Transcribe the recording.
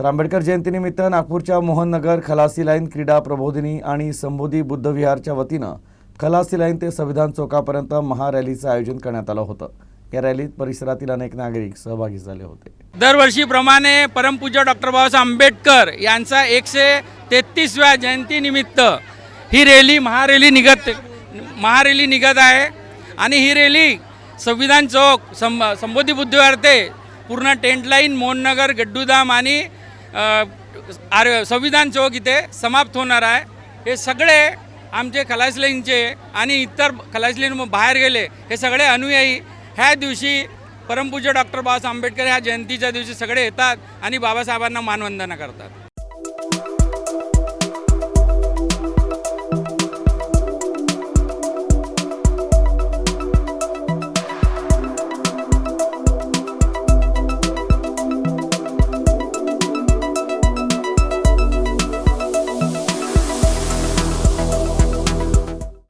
तर आंबेडकर जयंतीनिमित्त नागपूरच्या मोहननगर खलासी लाईन क्रीडा प्रबोधिनी आणि संबोधी बुद्धविहारच्या वतीनं खलासी लाईन ते संविधान चौकापर्यंत महारॅलीचं आयोजन करण्यात आलं होतं. या रॅलीत परिसरातील अनेक नागरिक सहभागी झाले होते. दरवर्षीप्रमाणे परमपूज्य डॉक्टर बाबासाहेब आंबेडकर यांचा एकशे तेहतीसव्या जयंतीनिमित्त ही रॅली महारॅली निघत महारॅली निघत आहे. आणि ही रॅली संविधान चौक संब संबोधी बुद्धविहार ते पूर्ण टेंट लाईन मोहननगर गड्डूधाम आणि आर संविधान चौक इथे समाप्त होणार आहे. हे सगळे आमचे खलासलींचे आणि इतर खलास बाहेर गेले हे सगळे अनुयायी. ह्या दिवशी परमपूज्य डॉक्टर बाबासाहेब आंबेडकर ह्या जयंतीच्या दिवशी सगळे येतात आणि बाबासाहेबांना मानवंदना करतात.